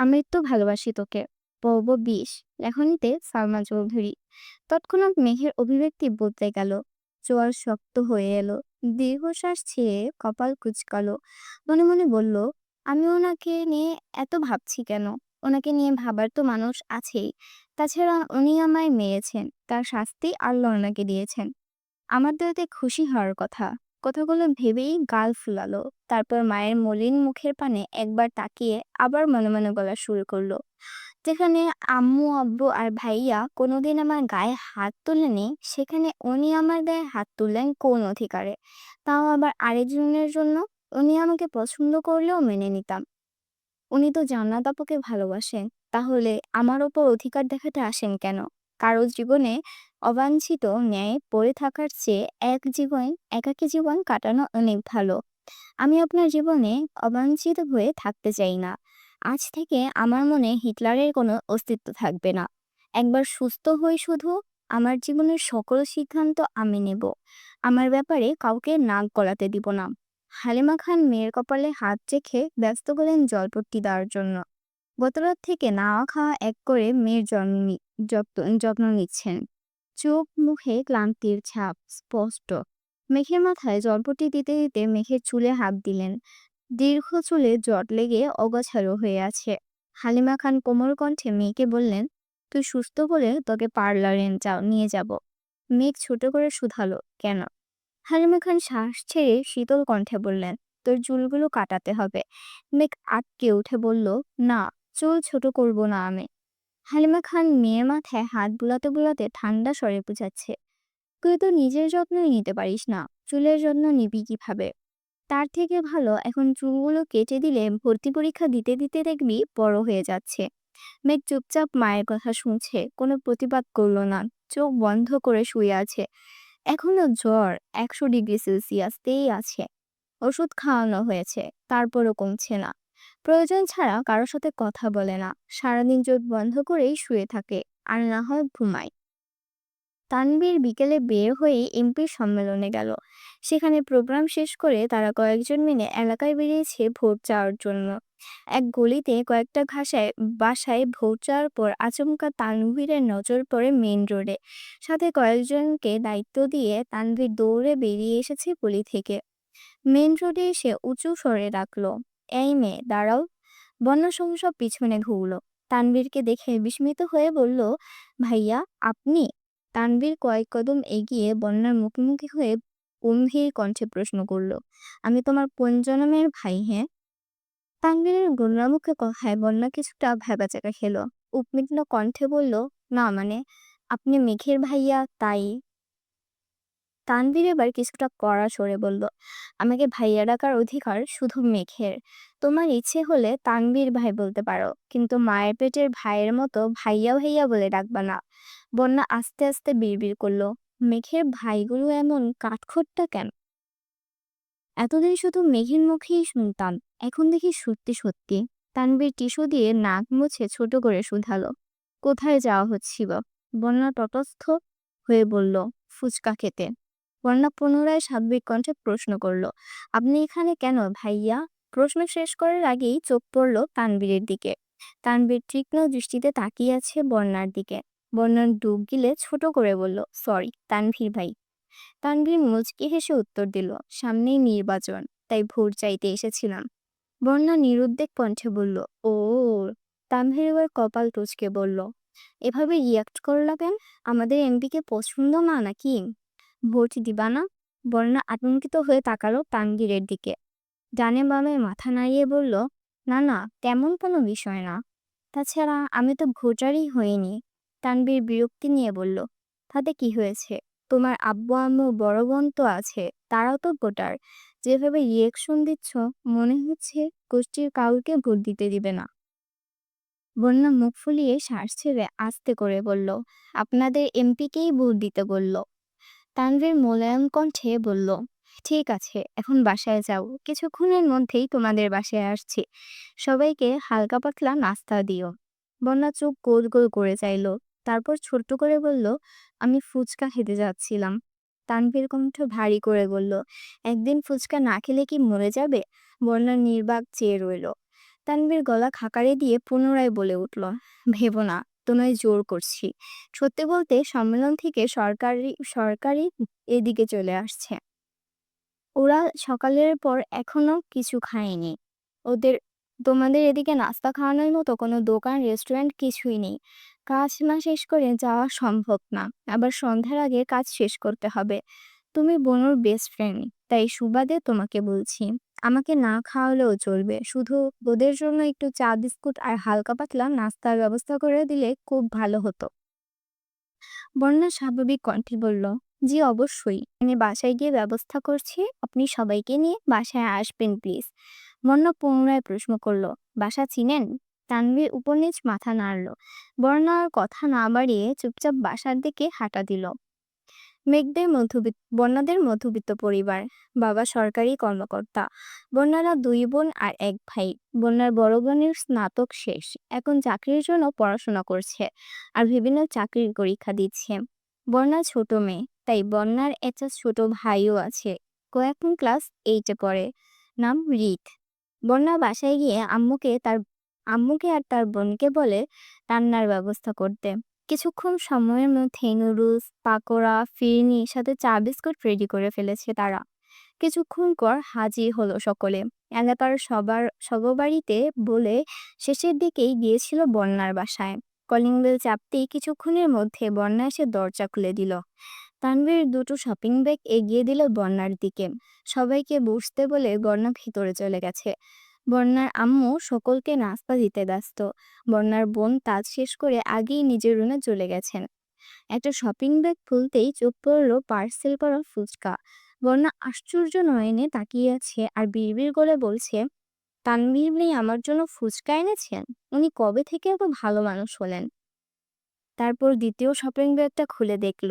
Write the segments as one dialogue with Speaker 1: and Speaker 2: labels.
Speaker 1: আমি তো ভালোবাসি তোকে। পর্ব বিশ লেখনীতে সালমা চৌধুরী। তৎক্ষণাৎ মেঘের অভিব্যক্তি বদলে গেল। চোয়াল শক্ত হয়ে এলো। দীর্ঘশ্বাস ছেড়ে কপাল কুচকালো। মনে মনে বলল, আমি ওনাকে নিয়ে এত ভাবছি কেন? ওনাকে নিয়ে ভাবার তো মানুষ আছেই। তাছাড়া উনি আমায় মেরেছেন। তার শাস্তি আল্লাহ ওনাকে দিয়েছেন। আমার তো খুশি হওয়ার কথা। কথাগুলো ভেবেই গাল ফুলালো। তারপর মায়ের মলিন মুখের পানে একবার তাকিয়ে আবার মনে মনে বলা শুরু করল। যেখানে আম্মু, আব্বু আর ভাইয়া কোনোদিন আমার গায়ে হাত তোলেনি, সেখানে উনি আমার গায়ে হাত তুললেন কোন অধিকারে? তাও আবার আরেকজনের জন্য? উনি আমাকে পছন্দ করলেও মেনে নিতাম। উনি তো জান্নাত আপুকে ভালোবাসেন, তাহলে আমার ওপর অধিকার দেখাতে আসেন কেন? কারও জীবনে অবাঞ্ছিত ন্যায় পড়ে থাকার চেয়ে এক জীবন, একাকী জীবন কাটানো অনেক ভালো। আমি আপনার জীবনে অবাঞ্ছিত হয়ে থাকতে চাই না। আজ থেকে আমার মনে হিটলারের কোনো অস্তিত্ব থাকবে না। একবার সুস্থ হই শুধু, আমার জীবনের সকল সিদ্ধান্ত আমি নেব। আমার ব্যাপারে কাউকে নাক গলাতে দিব না। হালিমা খান মেয়ের কপালে হাত রেখে ব্যস্ত হলেন জলপট্টি দেওয়ার জন্য। গতরাত থেকে নাওয়া খাওয়া এক করে মেয়ের জন্ম যত্ন নিচ্ছেন। চোখ মুখে ক্লান্তির ছাপ, স্পষ্ট। মেঘের মাথায় জলপট্টি দিতে দিতে মেঘের চুলে হাত দিলেন। দীর্ঘ চুলে জট লেগে অগোছালো হয়ে আছে। হালিমা খান কোমল কণ্ঠে মেয়েকে বললেন, তুই সুস্থ বলে তোকে পার্লারে যাও, নিয়ে যাব। মেঘ ছোট করে শুধালো, কেন? হালিমা খান শ্বাস ছেড়ে শীতল কণ্ঠে বললেন, তোর চুলগুলো কাটাতে হবে। মেঘ আটকে উঠে বলল, না। চুল ছোট করব না আমি। হালিমা খান মেয়ের মাথায় হাত বুলাতে বুলাতে ঠান্ডা স্বরে বুঝাচ্ছে, তুই তো নিজের যত্নই নিতে পারিস না, চুলের যত্ন নিবি কীভাবে? তার থেকে ভালো এখন চুলগুলো কেটে দিলে ভর্তি পরীক্ষা দিতে দিতে দেখবি বড় হয়ে যাচ্ছে। মেঘ চুপচাপ মায়ের কথা শুনছে, কোনো প্রতিবাদ করল না, চোখ বন্ধ করে শুয়ে আছে। এখনও জ্বর একশো ডিগ্রি সেলসিয়াসতেই আছে। ওষুধ খাওয়ানো হয়েছে, তারপরও কমছে না। প্রয়োজন ছাড়া কারোর সাথে কথা বলে না। সারাদিন চোখ বন্ধ করেই শুয়ে থাকে, আর না হয় ঘুমায়। তানবীর বিকেলে বের হয়ে এমপির সম্মেলনে গেল। সেখানে প্রোগ্রাম শেষ করে তারা কয়েকজন মিলে এলাকায় বেরিয়েছে ভোট চাওয়ার জন্য। এক গলিতে কয়েকটা ঘাসায় বাসায় ভোট চাওয়ার পর আচমকা তানভীরের নজর পড়ে মেন রোডে। সাথে কয়েকজনকে দায়িত্ব দিয়ে তানভীর দৌড়ে বেরিয়ে এসেছে গলি থেকে। মেন রোডে এসে উঁচু স্বরে ডাকলো এই মেয়ে, দাঁড়াও। বন্যা সব পিছনে ঘুরলো। তানবীরকে দেখে বিস্মিত হয়ে বলল, ভাইয়া, আপনি? তানবীর কয়েক কদম এগিয়ে বন্যার মুখোমুখি হয়ে গম্ভীর কণ্ঠে প্রশ্ন করল, আমি তোমার কোন জনমের ভাই হ্যাঁ? তানভীরের গোমরামুখে কথায় বন্যা কিছুটা ভেবাচাকা খেলো। উপমিগ্ন কণ্ঠে বলল, না মানে আপনি মেঘের ভাইয়া, তাই? তানভীর এবার কিছুটা কড়া সরে বলল, আমাকে ভাইয়া ডাকার অধিকার শুধু মেঘের। তোমার ইচ্ছে হলে তানভীর ভাই বলতে পারো, কিন্তু মায়ের পেটের ভাইয়ের মতো ভাইয়া ভাইয়া বলে ডাকবা না। বন্যা আস্তে আস্তে বিড়বিড় করল, মেঘের ভাইগুলো এমন কাঠখোট্টা কেন? এতদিন শুধু মেঘের মুখেই শুনতাম, এখন দেখি সত্যি সত্যি। তানভীর টিস্যু দিয়ে নাক মুছে ছোট করে শুধালো, কোথায় যাওয়া হচ্ছিল? বন্যা তটস্থ হয়ে বলল, ফুচকা খেতে। বন্যা পুনরায় স্বাভাবিক কণ্ঠে প্রশ্ন করল, আপনি এখানে কেন ভাইয়া? প্রশ্ন শেষ করার আগেই চোখ পড়ল তানবীরের দিকে। তানবীর তীক্ষ্ণ দৃষ্টিতে তাকিয়ে আছে বন্যার দিকে। বন্যার ডুব গিলে ছোট করে বলল, সরি, তানভীর ভাই। তানভীর মুচকি হেসে উত্তর দিল, সামনেই নির্বাচন, তাই ভোট চাইতে এসেছিলাম। বন্যা নিরুদ্বেগ কণ্ঠে বলল, ও। তানভীর এবার কপাল টুচকে বলল, এভাবে রিয়াক্ট করলা কেন? আমাদের এমপিকে পছন্দ না নাকি? ভোট দিবা না? বন্যা আতঙ্কিত হয়ে তাকালো তানভীরের দিকে। ডানে বামে মাথা নাড়িয়ে বলল, না না, তেমন কোনো বিষয় না। তাছাড়া আমি তো ভোটারই হইনি। তানভীর বিরক্তি নিয়ে বলল, তাতে কি হয়েছে? তোমার আব্বু, আম্মু, বড় বোন তো আছে, তারাও তো ভোটার। যেভাবে রিয়েকশন দিচ্ছ, মনে হচ্ছে গোষ্ঠীর কাউকে ভোট দিতে দিবে না। বন্যা মুখ ফুলিয়ে শ্বাস ছেড়ে আস্তে করে বলল, আপনাদের এমপিকেই ভোট দিতে বলল। তানভীর মোলায়েম কণ্ঠে বলল, ঠিক আছে, এখন বাসায় যাও। কিছুক্ষণের মধ্যেই তোমাদের বাসায় আসছি। সবাইকে হালকা পাতলা নাস্তা দিও। বন্যা চোখ গোল গোল করে চাইলো। তারপর ছোট্ট করে বলল, আমি ফুচকা খেতে যাচ্ছিলাম। তানভীর কণ্ঠ ভারী করে বলল, একদিন ফুচকা না খেলে কি মরে যাবে? বন্যা নির্বাক চেয়ে রইল। তানভীর গলা খাকারে দিয়ে পুনরায় বলে উঠল, ভেবো না। তোমায় জোর করছি। সত্যি বলতে সম্মেলন থেকে সরকারি সরকারি এদিকে চলে আসছে। ওরা সকালের পর এখনও কিছু খায়নি। ওদের, তোমাদের এদিকে নাস্তা খাওয়ানোর মতো কোনো দোকান, রেস্টুরেন্ট কিছুই নেই। কাজ না শেষ করে যাওয়া সম্ভব না। আবার সন্ধ্যার আগে কাজ শেষ করতে হবে। তুমি বোনুর বেস্ট ফ্রেন্ড তাই সুবাদে তোমাকে বলছি, আমাকে না খাওয়ালেও চলবে। শুধু ওদের জন্য একটু চা, বিস্কুট আর হালকা পাতলা নাস্তার ব্যবস্থা করে দিলে খুব ভালো হতো। বন্যা স্বাভাবিক কণ্ঠে বলল, জি, অবশ্যই। আমি বাসায় গিয়ে ব্যবস্থা করছি। আপনি সবাইকে নিয়ে বাসায় আসবেন, প্লিজ। বন্যা পুনরায় প্রশ্ন করল, বাসা চিনেন? তানভীর উপর নিচ মাথা নাড়ল। বর্ণার কথা না বাড়িয়ে চুপচাপ বাসার দিকে হাঁটা দিল। মেঘদের মধ্যবিত্ত, বন্যাদের মধ্যবিত্ত পরিবার, বাবা সরকারি কর্মকর্তা। বন্যারা দুই বোন আর এক ভাই। বন্যার বড় বোনের স্নাতক শেষ। এখন চাকরির জন্য পড়াশোনা করছে আর বিভিন্ন চাকরির পরীক্ষা দিচ্ছে। বন্যা ছোট মেয়ে, তাই বন্যার একটা ছোট ভাইও আছে। কয়েকজন ক্লাস এইটে পড়ে, নাম রিত। বন্যা বাসায় গিয়ে আম্মুকে তার, আম্মুকে আর তার বোনকে বলে রান্নার ব্যবস্থা করতে। কিছুক্ষণ সময়ের মধ্যে নুডলস পাকোড়া, ফিরনি সাথে চা বিস্কুট রেডি করে ফেলেছে তারা। কিছুক্ষণ পর হাজির হলো সকলে। এলাকার সবার সববাড়িতে বলে শেষের দিকেই গিয়েছিল বন্যার বাসায়। কলিং বেল চাপতেই কিছুক্ষণের মধ্যে বন্যা এসে দরজা খুলে দিল। তানভীর দুটো শপিং ব্যাগ এগিয়ে দিল বন্যার দিকে। সবাইকে বসতে বলে বন্যা ভিতরে চলে গেছে। বন্যার আম্মু সকলকে নাস্তা দিতে ব্যস্ত। বন্যার বোন তাজ শেষ করে আগেই নিজের রুমে চলে গেছেন। একটা শপিং ব্যাগ খুলতেই চোখ পড়ল পার্সেল করা ফুচকা। বন্যা আশ্চর্য নয়নে তাকিয়ে আছে আর বিড়বিড় করে বলছে, তানভীর নেই আমার জন্য ফুচকা এনেছেন? উনি কবে থেকে এত ভালো মানুষ হলেন? তারপর দ্বিতীয় শপিং ব্যাগটা খুলে দেখল।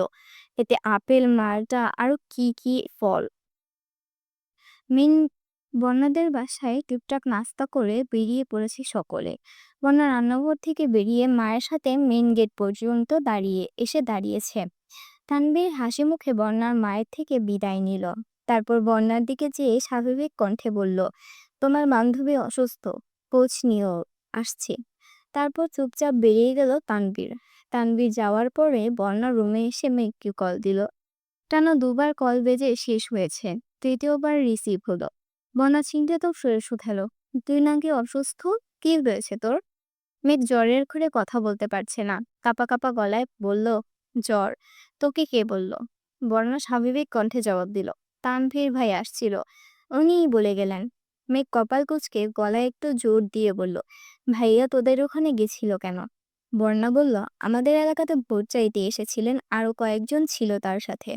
Speaker 1: এতে আপেল, মালটা আরও কি কি ফল। মিন বন্যাদের বাসায় টুকটাক নাস্তা করে বেরিয়ে পড়েছে সকলে। বন্যা রান্নাঘর থেকে বেরিয়ে মায়ের সাথে মেন গেট পর্যন্ত দাঁড়িয়ে, এসে দাঁড়িয়েছে। তানবীর হাসি মুখে বন্যার মায়ের থেকে বিদায় নিল। তারপর বন্যার দিকে চেয়ে স্বাভাবিক কণ্ঠে বলল, তোমার বান্ধবী অসুস্থ কোচ নিয়েও আসছে। তারপর চুপচাপ বেরিয়ে গেল তানবীর তানবীর যাওয়ার পরে বন্যা রুমে এসে মেঘকে কল দিল। টানা দুবার কল বেজে শেষ হয়েছে। তৃতীয়বার রিসিভ হলো। বন্যা চিন্তিত ফ্রেশ উঠালো তুই নাকি অসুস্থ? কি হয়েছে তোর? মেঘ জ্বরের ঘরে কথা বলতে পারছে না। কাপা কাপা গলায় বলল, জ্বর? তোকে কে বলল? বর্ণা স্বাভাবিক কণ্ঠে জবাব দিল, তানভীর ভাই আসছিল। উনিই বলে গেলেন। মেঘ কপাল কুচকে গলায় একটু জোর দিয়ে বলল, ভাইয়া তোদের ওখানে গেছিল কেন? বর্ণা বলল, আমাদের এলাকাতে ভোট চাইতে এসেছিলেন, আরও কয়েকজন ছিল তার সাথে।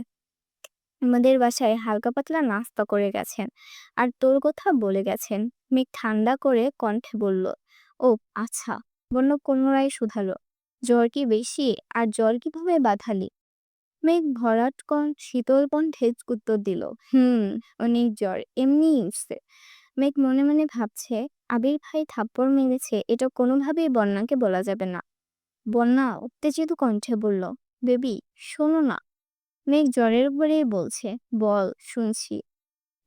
Speaker 1: আমাদের বাসায় হালকা পাতলা নাস্তা করে গেছেন। আর তোর কথা বলে গেছেন। মেঘ ঠান্ডা করে কণ্ঠে বলল, ও আচ্ছা বন্য পুনরায় শুধালো। জ্বর কি বেশি? আর জ্বর কীভাবে বাঁধালি? মেঘ ভরাট কণ শীতল কণ্ঠে উত্তর দিল, হুম, অনেক জ্বর এমনি উঠছে। মেঘ মনে মনে ভাবছে, আবির ভাই থাপ্পড় মেরেছে, এটা কোনোভাবেই বন্যাকে বলা যাবে না। বন্যা উত্তেজিত কণ্ঠে বলল, বেবি, শোনো না মেঘ জ্বরের উপরেই বলছে, বল, শুনছি।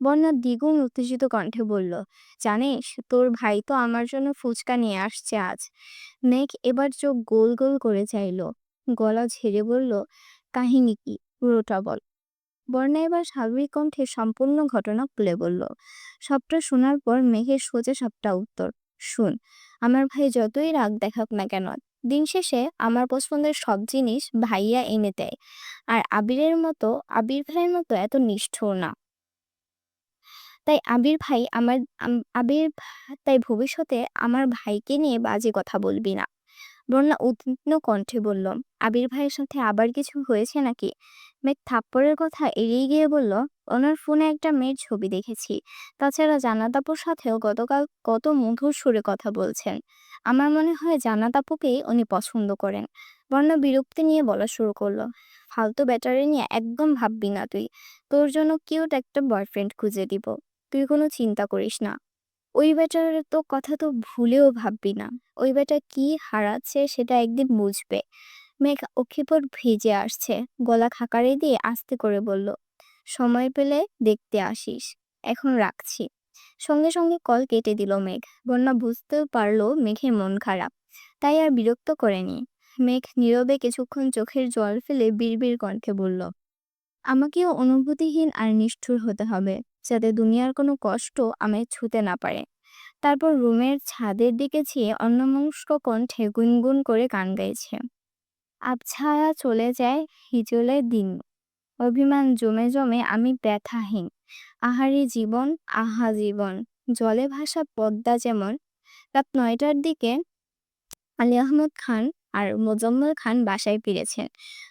Speaker 1: বন্যা দ্বিগুণ উত্তেজিত কণ্ঠে বলল, জানিস, তোর ভাই তো আমার জন্য ফুচকা নিয়ে আসছে আজ। মেঘ এবার চোখ গোল গোল করে চাইল। গলা ঝেড়ে বলল, কাহিনী কি? পুরোটা বল। বর্ণা এবার স্বাভাবিক কণ্ঠে সম্পূর্ণ ঘটনা খুলে বলল, সবটা শোনার পর মেঘের সোজা সবটা উত্তর। শুন, আমার ভাই যতই রাগ দেখাক না কেন দিন শেষে আমার পছন্দের সব জিনিস ভাইয়া এনে দেয়। আর আবিরের মতো, আবির ভাইয়ের মতো এত নিষ্ঠুর না। তাই আবির ভাই আমার, আম- আবির তাই ভবিষ্যতে আমার ভাইকে নিয়ে বাজে কথা বলবি না। বন্যা উদ্বিগ্ন কণ্ঠে বলল, আবির ভাইয়ের সাথে আবার কিছু হয়েছে নাকি? মেঘ থাপ্পড়ের কথা এড়িয়ে গিয়ে বলল, ওনার ফোনে একটা মেয়ের ছবি দেখেছি। তাছাড়া জানাতাপুর সাথেও গতকাল কত মধুর সুরে কথা বলছেন। আমার মনে হয় জান্নাত আপুকেই উনি পছন্দ করেন। বর্ণা বিরক্তি নিয়ে বলা শুরু করল, ফালতু ব্যাটারি নিয়ে একদম ভাববি না তুই। তোর জন্য কিউট একটা বয়ফ্রেন্ড খুঁজে দিব। তুই কোনো চিন্তা করিস না। ওই বেটার তো কথা তো ভুলেও ভাববি না। ওই বেটা কি হারাচ্ছে সেটা একদিন বুঝবে। মেঘ অক্ষিপর ভিজে আসছে, গলা খাকারে দিয়ে আস্তে করে বলল, সময় পেলে দেখতে আসিস। এখন রাখছি। সঙ্গে সঙ্গে কল কেটে দিল মেঘ। বন্যা বুঝতেও পারল মেঘের মন খারাপ, তাই আর বিরক্ত করেনি। মেঘ নীরবে কিছুক্ষণ চোখের জল ফেলে বিড়বিড় কণ্ঠে বলল, আমাকেও অনুভূতিহীন আর নিষ্ঠুর হতে হবে, যাতে দুনিয়ার কোনো কষ্ট আমায় ছুতে না পারে। তারপর রুমের ছাদের দিকে চেয়ে অন্যমনস্ক কণ্ঠে গুনগুন করে গান গাইছে আবছায়া চলে যায় হিজলের দিন। অভিমান জমে জমে আমি ব্যথাহীন। আহারি জীবন, আহা জীবন। জলে ভাসা পদ্মা যেমন, রাত নয়টার দিকে আলী আহমদ খান আর মোজাম্মেল খান বাসায় ফিরেছেন।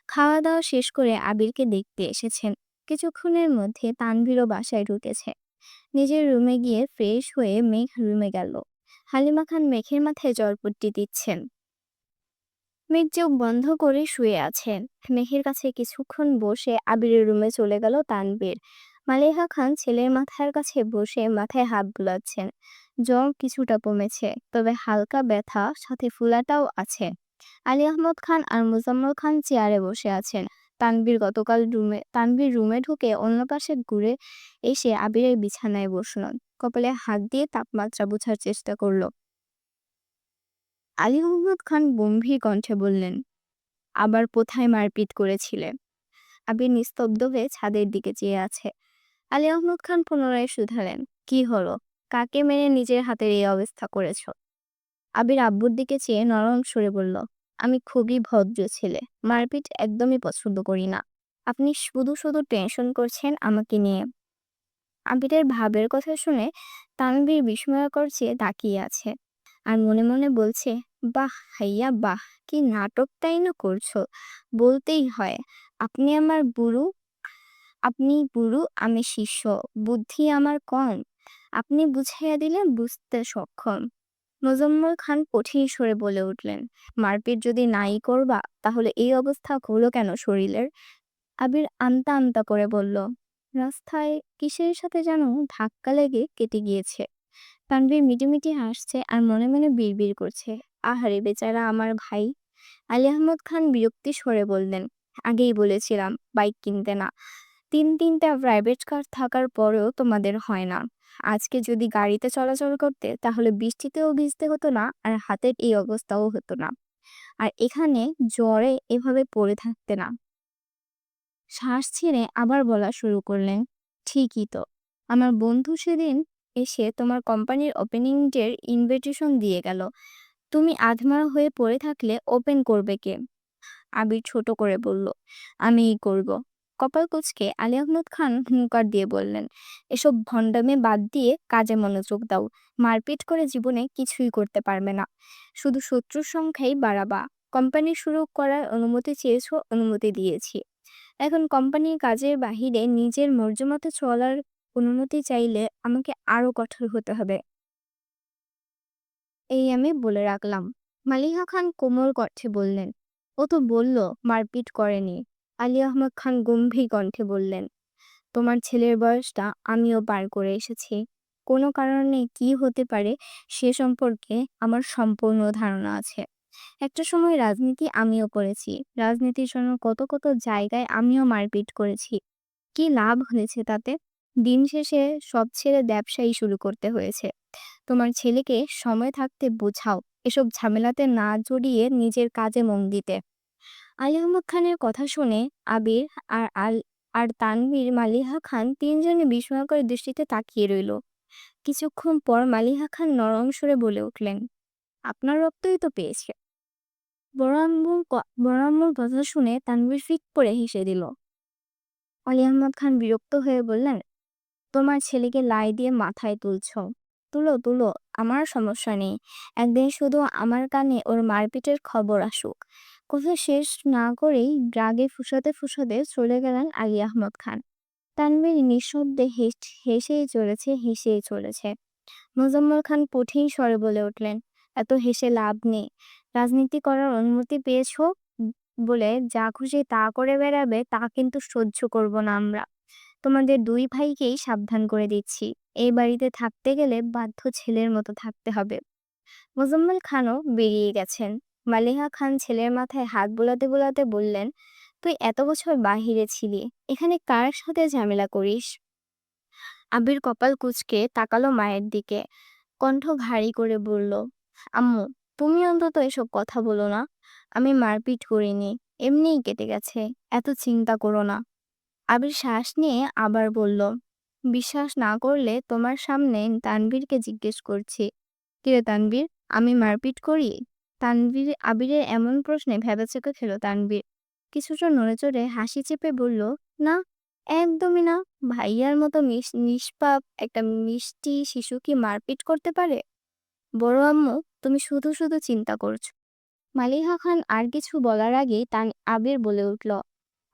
Speaker 1: খাওয়া দাওয়া শেষ করে আবিরকে দেখতে এসেছেন। কিছুক্ষণের মধ্যে তানভীরও বাসায় ঢুকেছে। নিজের রুমে গিয়ে ফ্রেশ হয়ে মেঘ রুমে গেল। হালিমা খান মেঘের মাথায় জলপট্টি দিচ্ছেন। মেঘ চোখ বন্ধ করে শুয়ে আছেন। মেঘের কাছে কিছুক্ষণ বসে আবিরের রুমে চলে গেল তানবীর মালিহা খান ছেলের মাথার কাছে বসে মাথায় হাত বুলাচ্ছেন। জ্বর কিছুটা কমেছে, তবে হালকা ব্যথা, সাথে ফুলাটাও আছে। আলী আহমদ খান আর মুজাম্মল খান চেয়ারে বসে আছেন। তানবীর গতকাল রুমে তানবীর রুমে ঢুকে অন্য পাশে ঘুরে এসে আবিরের বিছানায় বসল কপালে হাত দিয়ে তাপমাত্রা বোঝার চেষ্টা করল। আলী আহমদ খান গম্ভীর কণ্ঠে বললেন, আবার কোথায় মারপিট করেছিলে? আবির নিস্তব্ধ হয়ে ছাদের দিকে চেয়ে আছে। আলী আহমদ খান পুনরায় শুধালেন। কি হলো? কাকে মেনে নিজের হাতের এই অবস্থা করেছ? আবির আব্বুর দিকে চেয়ে নরম সরে বলল, আমি খুবই ভদ্র ছেলে, মারপিট একদমই পছন্দ করি না। আপনি শুধু শুধু টেনশন করছেন আমাকে নিয়ে। আবিরের ভাবের কথা শুনে তানবীর বিস্ময়কর চেয়ে তাকিয়ে আছে আর মনে মনে বলছে, বাহ হাইয়া, বাহ, কি নাটকটাই না করছ? বলতেই হয়, আপনি আমার বুড়ু আপনি গুরু, আমি শিষ্য। বুদ্ধি আমার কম। আপনি বুঝাইয়া দিলে বুঝতে সক্ষম। মোজাম্মল খান কঠিন সরে বলে উঠলেন, মারপিট যদি নাই করবা, তাহলে এই অবস্থা হলো কেন শরীরের? আবির আমতা আমতা করে বলল, রাস্তায় কিসের সাথে যেন ধাক্কা লেগে কেটে গিয়েছে? তানভীর মিটিমিটি হাসছে আর মনে মনে বিড়বিড় করছে, আহারে বেচারা আমার ভাই। আলী আহমদ খান বিরক্তি সরে বললেন, আগেই বলেছিলাম, বাইক কিনতে না। তিন তিনটা প্রাইভেট কার থাকার পরেও তোমাদের হয় না। আজকে যদি গাড়িতে চলাচল করতে, তাহলে বৃষ্টিতেও ভিজতে হতো না আর হাতের এই অবস্থাও হতো না। আর এখানে জ্বরে এভাবে পড়ে থাকতে না। শ্বাস ছেড়ে আবার বলা শুরু করলেন ঠিকই তো। আমার বন্ধু সেদিন এসে তোমার কোম্পানির ওপেনিং ডের ইনভিটেশন দিয়ে গেল। তুমি আধমারা হয়ে পড়ে থাকলে ওপেন করবে কে? আবির ছোট করে বলল, আমিই করব। কপাল কুচকে আলী আহমদ খান হুঙ্কার দিয়ে বললেন, এসব ভণ্ডামে বাদ দিয়ে কাজে মনোযোগ দাও। মারপিট করে জীবনে কিছুই করতে পারবে না। শুধু শত্রুর সংখ্যাই বাড়াবা। কোম্পানি শুরু করার অনুমতি চেয়েছো, অনুমতি দিয়েছি। এখন কোম্পানির কাজের বাহিরে নিজের মর্যামতো চলার অনুমতি চাইলে আমাকে আরও কঠোর হতে হবে। এই আমি বলে রাখলাম। মালিহা খান কোমল কণ্ঠে বললেন, ও তো বলল মারপিট করেনি। আলী আহমদ খান গম্ভীর কণ্ঠে বললেন, তোমার ছেলের বয়সটা আমিও পার করে এসেছি। কোনো কারণে কি হতে পারে সে সম্পর্কে আমার সম্পূর্ণ ধারণা আছে। একটা সময় রাজনীতি আমিও করেছি। রাজনীতির জন্য কত কত জায়গায় আমিও মারপিট করেছি। কি লাভ হয়েছে তাতে? দিন শেষে সব ছেড়ে ব্যবসায়ী শুরু করতে হয়েছে। তোমার ছেলেকে সময় থাকতে বোঝাও, এসব ঝামেলাতে না জড়িয়ে নিজের কাজে মন দিতে। আলী আহমদ খানের কথা শুনে আবির আর আল, আর তানভীর মালিহা খান তিনজনে বিস্ময়কর দৃষ্টিতে তাকিয়ে রইল। কিছুক্ষণ পর মালিহা খান নরম সুরে বলে উঠলেন, আপনার রক্তই তো পেয়েছে। বড় আম্মুর কথা শুনে তানভীর ফিক করে হেসে দিল। আলী আহমদ খান বিরক্ত হয়ে বললেন, তোমার ছেলেকে লাই দিয়ে মাথায় তুলছ। তুলো তুলো, আমার সমস্যা নেই। একদিন শুধু আমার কানে ওর মারপিটের খবর আসুক। কথা শেষ না করেই রাগে ফুসাতে ফুসাতে চলে গেলেন আলী আহমদ খান। তানভীর নিঃশব্দে হেস- হেসেই চলেছে হেসেই চলেছে। মোজাম্মল খান কঠিন স্বরে বলে উঠলেন, এত হেসে লাভ নেই। রাজনীতি করার অনুমতি পেয়েছ বলে যা খুশি তা করে বেড়াবে, তা কিন্তু সহ্য করব না আমরা। তোমাদের দুই ভাইকেই সাবধান করে দিচ্ছি। এই বাড়িতে থাকতে গেলে বাধ্য ছেলের মতো থাকতে হবে। মোজাম্মেল খানও বেরিয়ে গেছেন। মালিহা খান ছেলের মাথায় হাত বোলাতে বোলাতে বললেন, তুই এত বছর বাহিরে ছিলি, এখানে কার সাথে ঝামেলা করিস? আবির কপাল কুচকে তাকালো মায়ের দিকে, কণ্ঠ ভারী করে বলল, আম্মু, তুমি অন্তত এসব কথা বলো না, আমি মারপিট করিনি, এমনিই কেটে গেছে, এত চিন্তা করো না। আবির শ্বাস নিয়ে আবার বলল, বিশ্বাস না করলে তোমার সামনে তানবীরকে জিজ্ঞেস করছি, কিরে তানবীর আমি মারপিট করি? তানভীর আবিরের এমন প্রশ্নে ভেবেচেকে খেলো তানভীর। কিছুটা নড়ে চড়ে হাসি চেপে বলল, না, একদমই না। ভাইয়ার মতো নিষ্পাপ একটা মিষ্টি শিশু কি মারপিট করতে পারে? বড় আম্মু, তুমি শুধু শুধু চিন্তা করছ। মালিহা খান আর কিছু বলার আগেই তান, আবির বলে উঠল,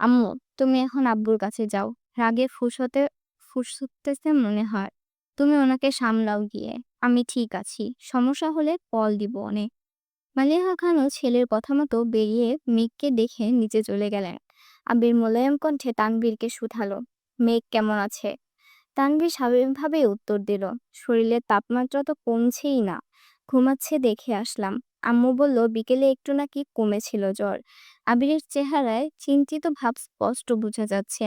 Speaker 1: আম্মু, তুমি এখন আব্বুর কাছে যাও। রাগে ফুসতে, ফুসতেছে মনে হয়। তুমি ওনাকে সামলাও গিয়ে। আমি ঠিক আছি। সমস্যা হলে কল দিব অনেক। মালিহা খানও ছেলের কথা মতো বেরিয়ে মেঘকে দেখে নিচে চলে গেলেন। আবির মোলায়েম কণ্ঠে তানবীরকে শুধালো, মেঘ কেমন আছে? তানবীর স্বাভাবিকভাবেই উত্তর দিল, শরীরের তাপমাত্রা তো কমছেই না, ঘুমাচ্ছে দেখে আসলাম। আম্মু বলল, বিকেলে একটু নাকি কমেছিল জ্বর। আবিরের চেহারায় চিন্তিত ভাব স্পষ্ট বোঝা যাচ্ছে।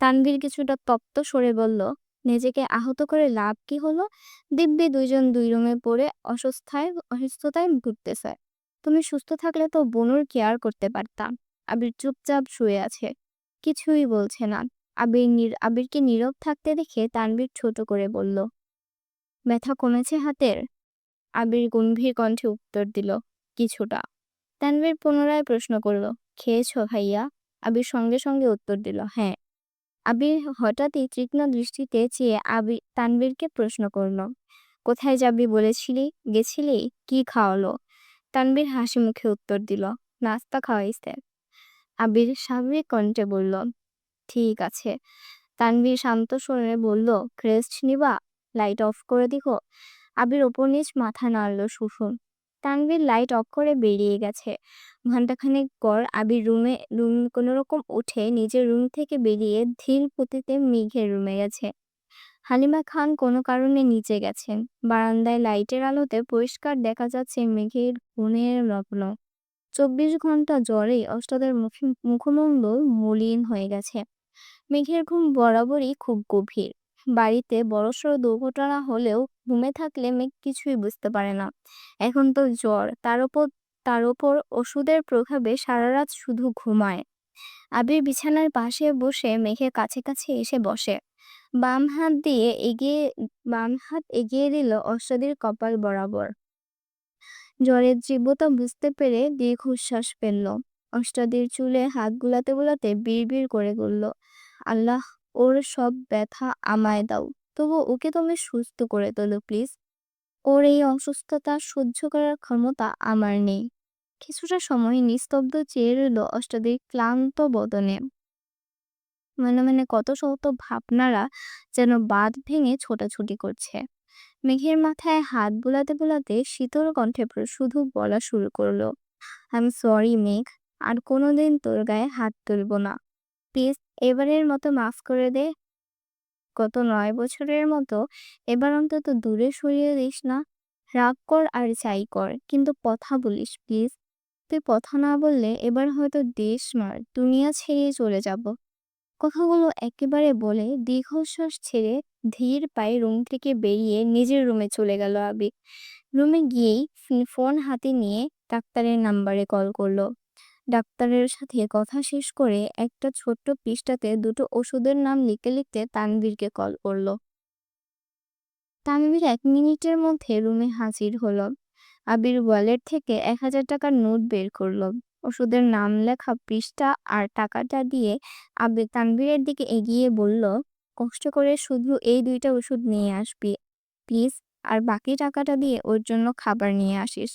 Speaker 1: তানবীর কিছুটা তপ্ত সরে বলল নিজেকে আহত করে লাভ কি হলো? দিব্যি দুইজন দুই রুমে পড়ে অসুস্থায় অসুস্থতায় ভুগতেছে। তুমি সুস্থ থাকলে তো বনুর কেয়ার করতে পারতাম। আবির চুপচাপ শুয়ে আছে। কিছুই বলছে না। আবির নির, আবিরকে নীরব থাকতে দেখে তানভীর ছোট করে বলল, ব্যথা কমেছে হাতের? আবির গম্ভীর কণ্ঠে উত্তর দিল, কিছুটা। তানভীর পুনরায় প্রশ্ন করল, খেয়েছো ভাইয়া? আবির সঙ্গে সঙ্গে উত্তর দিল হ্যাঁ। আবির হঠাৎই তীক্ষ্ণ দৃষ্টিতে চেয়ে আবির তানবীরকে প্রশ্ন করল, কোথায় যাবি বলেছিলি? গেছিলি? কি খাওয়ালো? তানবীর হাসি মুখে উত্তর দিল, নাস্তা খাওয়াইছে। আবির স্বাভাবিক কণ্ঠে বলল, ঠিক আছে। তানবীর শান্ত স্বরে বলল ক্রেস্ট নিবা? লাইট অফ করে দিকো আবির ওপর নিচ মাথা নাড়ল সুফুন তানভীর লাইট অফ করে বেরিয়ে গেছে। ঘন্টাখানেক পর আবির রুমে, রুম কোনো রকম উঠে নিজের রুম থেকে বেরিয়ে ধীর গতিতে মেঘের রুমে গেছে। হালিমা খান কোনো কারণে নিচে গেছেন। বারান্দায় লাইটের আলোতে পরিষ্কার দেখা যাচ্ছে মেঘের গুণের লগ্ন চব্বিশ ঘণ্টা জ্বরেই অষ্টাদের মুখে, মুখমণ্ডল মলিন হয়ে গেছে। মেঘের ঘুম বরাবরই খুব গভীর। বাড়িতে বড়সড় দুর্ঘটনা হলেও ঘুমে থাকলে মেঘ কিছুই বুঝতে পারে না। এখন তো জ্বর, তার উপর তার উপর ওষুধের প্রভাবে সারা রাত শুধু ঘুমায়। আবির বিছানার পাশে বসে মেঘের কাছে কাছে এসে বসে। বাম হাত দিয়ে এগিয়ে, বাম হাত এগিয়ে দিল অষ্টাদির কপাল বরাবর। জ্বরের তীব্রতা বুঝতে পেরে দীর্ঘশ্বাস ফেলল। অষ্টাদির চুলে হাত বুলাতে বুলাতে বিড়বিড় করে বলল, আল্লাহ, ওর সব ব্যথা আমায় দাও। তবু ওকে তুমি সুস্থ করে তোলো, প্লিজ। ওর এই অসুস্থতা সহ্য করার ক্ষমতা আমার নেই। কিছুটা সময় নিস্তব্ধ চেয়ে রইল অষ্টাদির ক্লান্ত বদনে। মনে মনে কত শত ভাবনারা যেন বাঁধ ভেঙে ছোটাছুটি করছে। মেঘের মাথায় হাত বোলাতে বোলাতে শীতল কণ্ঠে শুধু বলা শুরু করল আই এম সরি মেঘ, আর কোনোদিন তোর গায়ে হাত তুলব না। প্লিজ, এবারের মতো মাফ করে দে। গত নয় বছরের মতো এবার অন্তত দূরে সরিয়ে দিস না। রাগ কর আর চাই কর, কিন্তু কথা বলিস, প্লিজ। তুই কথা না বললে এবার হয়তো দেশ নয় দুনিয়া ছেড়ে চলে যাব। কথাগুলো একেবারে বলে দীর্ঘশ্বাস ছেড়ে ধীর পায়ে রুম থেকে বেরিয়ে নিজের রুমে চলে গেল আবির। রুমে গিয়েই ফোন হাতে নিয়ে ডাক্তারের নাম্বারে কল করল। ডাক্তারের সাথে কথা শেষ করে একটা ছোট্ট পৃষ্ঠাতে দুটো ওষুধের নাম লিখে লিখতে তানভীরকে কল করল। তানভীর এক মিনিটের মধ্যে রুমে হাজির হলো। আবির ওয়ালেট থেকে এক হাজার টাকার নোট বের করল। ওষুধের নাম লেখা পৃষ্ঠা আর টাকাটা দিয়ে আবির তানভীরের দিকে এগিয়ে বলল, কষ্ট করে শুধু এই দুইটা ওষুধ নিয়ে আসবি, প্লিজ। আর বাকি টাকাটা দিয়ে ওর জন্য খাবার নিয়ে আসিস।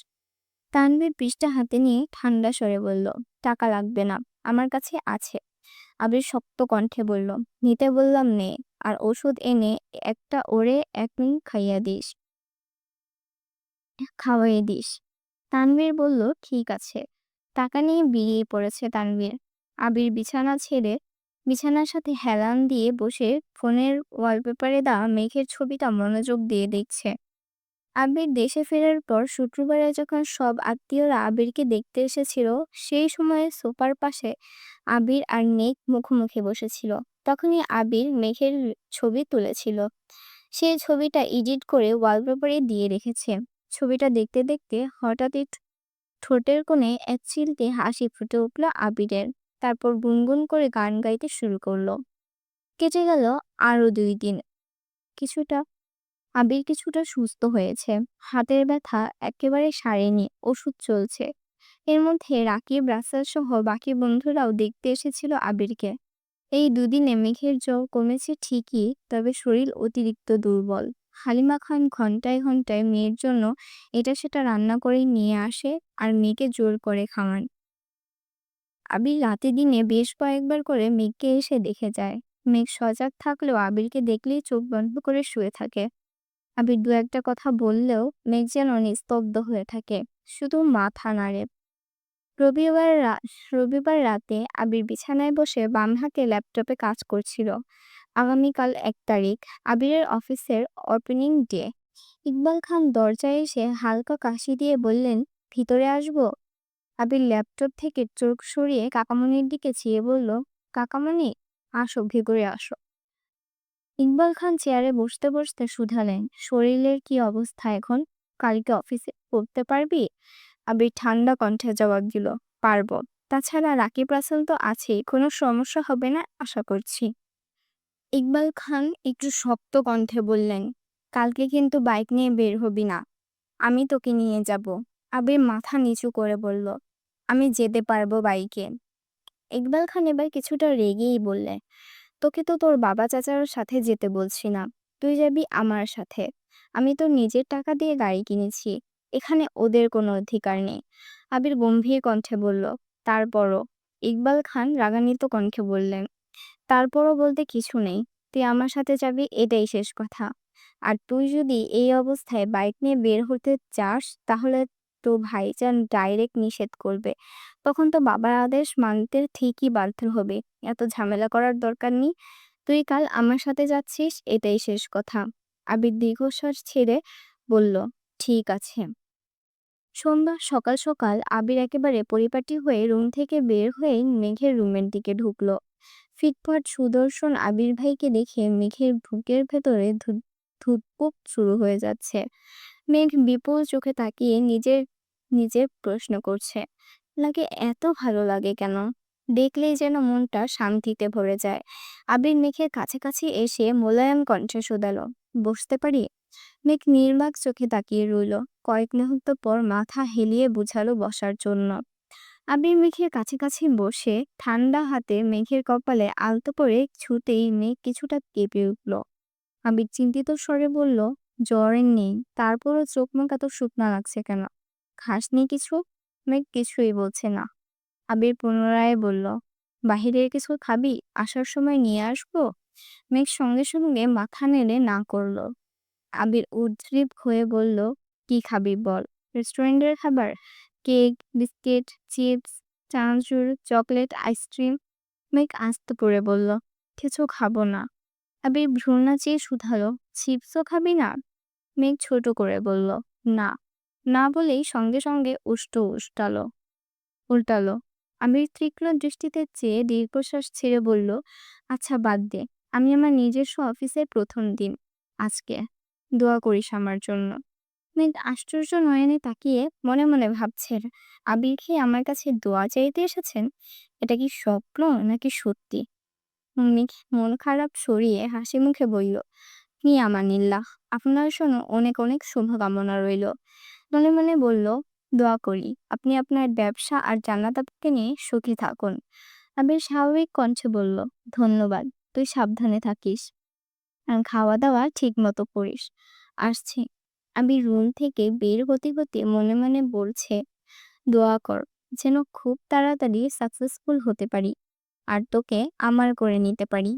Speaker 1: তানভীর পৃষ্ঠা হাতে নিয়ে ঠান্ডা স্বরে বলল, টাকা লাগবে না, আমার কাছে আছে। আবির শক্ত কণ্ঠে বলল, নিতে বললাম নে, আর ওষুধ এনে একটা ওরে এক মিনিট খাইয়া দিস। খাওয়াইয়ে দিস। তানভীর বলল, ঠিক আছে। টাকা নিয়ে বেরিয়ে পড়েছে তানভীর। আবির বিছানা ছেড়ে বিছানার সাথে হেলান দিয়ে বসে ফোনের ওয়ালপেপারে দেওয়া মেঘের ছবিটা মনোযোগ দিয়ে দেখছে। আবির দেশে ফেরার পর শুক্রবারে যখন সব আত্মীয়রা আবিরকে দেখতে এসেছিল, সেই সময়ে সোফার পাশে আবির আর মেঘ মুখোমুখি বসেছিল। তখনই আবির মেঘের ছবি তুলেছিল। সেই ছবিটা এডিট করে ওয়ালপেপারে দিয়ে রেখেছে। ছবিটা দেখতে দেখতে হঠাৎই ঠোঁটের কোণে এক চিলতে হাসি ফুটে উঠল আবিরের। তারপর গুনগুন করে গান গাইতে শুরু করল। কেটে গেল আরও দুই দিন। কিছুটা আবির কিছুটা সুস্থ হয়েছে। হাতের ব্যথা একেবারে সারেনি, ওষুধ চলছে। এর মধ্যে রাকিব, রাসেল সহ বাকি বন্ধুরাও দেখতে এসেছিল আবিরকে। এই দুদিনে মেঘের জ্বর কমেছে ঠিকই, তবে শরীর অতিরিক্ত দুর্বল। হালিমা খান ঘন্টায় ঘন্টায় মেয়ের জন্য এটা সেটা রান্না করে নিয়ে আসে আর মেয়েকে জোর করে খাওয়ান। আবির রাতে দিনে বেশ কয়েকবার করে মেঘকে এসে দেখে যায়। মেঘ সজাগ থাকলেও আবিরকে দেখলেই চোখ বন্ধ করে শুয়ে থাকে। আবির দু একটা কথা বললেও মেঘ যেন নিস্তব্ধ হয়ে থাকে, শুধু মাথা নাড়ে। রবিবার রবিবার রাতে আবির বিছানায় বসে বাম হাতে ল্যাপটপে কাজ করছিল। আগামীকাল এক তারিখ, আবিরের অফিসের ওপেনিং ডে ইকবাল খান দরজায় এসে হালকা কাশি দিয়ে বললেন, ভিতরে আসব? আবির ল্যাপটপ থেকে চোখ সরিয়ে কাকামণির দিকে চেয়ে বলল, কাকামণি, আসো, ভিতরে আসো। ইকবাল খান চেয়ারে বসতে বসতে শুধালেন, শরীরের কি অবস্থা এখন? কালকে অফিসে পড়তে পারবি? আবির ঠান্ডা কণ্ঠে জবাব দিল, পারব। তাছাড়া রাকিব রাসেল তো আছেই, কোনো সমস্যা হবে না, আশা করছি। ইকবাল খান একটু শক্ত কণ্ঠে বললেন, কালকে কিন্তু বাইক নিয়ে বের হবি না, আমি তোকে নিয়ে যাব। আবির মাথা নিচু করে বলল, আমি যেতে পারব বাইকে ইকবাল খান এবার কিছুটা রেগেই বললে তোকে তো তোর বাবা চাচার সাথে যেতে বলছি না। তুই যাবি আমার সাথে। আমি তো নিজের টাকা দিয়ে গাড়ি কিনেছি। এখানে ওদের কোনো অধিকার নেই। আবির গম্ভীর কণ্ঠে বলল, তারপরও? ইকবাল খান রাগান্বিত কণ্ঠে বললেন, তারপরও বলতে কিছু নেই। তুই আমার সাথে যাবি, এটাই শেষ কথা। আর তুই যদি এই অবস্থায় বাইক নিয়ে বের হতে চাস, তাহলে তো ভাইজান ডাইরেক্ট নিষেধ করবে। তখন তো বাবার আদেশ মানতে ঠিকই বাধ্য হবে। এত ঝামেলা করার দরকার নেই। তুই কাল আমার সাথে যাচ্ছিস, এটাই শেষ কথা। আবির দীর্ঘশ্বাস ছেড়ে বলল, ঠিক আছে। সোমবার সকাল সকাল আবির একেবারে পরিপাটি হয়ে রুম থেকে বের হয়ে মেঘের রুমের দিকে ঢুকলো। ফিটফাট সুদর্শন আবির ভাইকে দেখে মেঘের বুকের ভেতরে ধু- ধুকপুক শুরু হয়ে যাচ্ছে। মেঘ বিপুল চোখে তাকিয়ে নিজের নিজে প্রশ্ন করছে। লাগে এত ভালো লাগে কেন? দেখলেই যেন মনটা শান্তিতে ভরে যায়। আবির মেঘের কাছাকাছি এসে মোলায়েম কণ্ঠে শোধালো বসতে পারি? মেঘ নির্বাক চোখে তাকিয়ে রইল। কয়েক মুহূর্ত পর মাথা হেলিয়ে বুঝালো বসার জন্য। আবির মেঘের কাছাকাছি বসে ঠান্ডা হাতে মেঘের কপালে আলতো করে ছুতেই মেঘ কিছুটা কেঁপে উঠল। আবির চিন্তিত স্বরে বলল জ্বরের নেই, তারপরও চোখ মুখ এত শুকনা লাগছে কেন? খাসনি কিছু? মেঘ কিছুই বলছে না। আবির পুনরায় বলল, বাহিরের কিছু খাবি? আসার সময় নিয়ে আসব? মেঘ সঙ্গে সঙ্গে মাথা নেড়ে না করল। আবির উদ্গ্রীব হয়ে বলল, কি খাবি বল? রেস্টুরেন্টের খাবার? কেক, বিস্কিট, চিপস, চানাচুর, চকলেট, আইসক্রিম? মেঘ আস্ত করে বলল, কিছু খাব না। আবির ভ্রূণা চেয়ে শুধালো, চিপসও খাবি না? মেঘ ছোট করে বলল, না। না বলেই সঙ্গে সঙ্গে উষ্ট উষ্টালো, উল্টালো। আমির তীক্ষ্ণ দৃষ্টিতে চেয়ে দীর্ঘশ্বাস ছেড়ে বলল আচ্ছা বাদ দে। আমি আমার নিজস্ব অফিসের প্রথম দিন। আজকে। দোয়া করিস আমার জন্য। মেঘ আশ্চর্য নয়নে তাকিয়ে মনে মনে ভাবছেন আবির খেয়ে আমার কাছে দোয়া চাইতে এসেছেন? এটা কি স্বপ্ন নাকি সত্যি? মেঘ মন খারাপ সরিয়ে হাসি মুখে বলল কি আমানিল্লাহ আপনার জন্য অনেক অনেক শুভকামনা রইল। মনে মনে বলল, দোয়া করি। আপনি আপনার ব্যবসা আর জান্নাতাকে নিয়ে সুখী থাকুন। আবির স্বাভাবিক কণ্ঠে বলল, ধন্যবাদ। তুই সাবধানে থাকিস। আর খাওয়া দাওয়া ঠিক মতো করিস। আসছি। আমি রুম থেকে বের হতে হতে মনে মনে বলছে, দোয়া কর, যেন খুব তাড়াতাড়ি সাকসেসফুল হতে পারি। আর তোকে আমার করে নিতে পারি।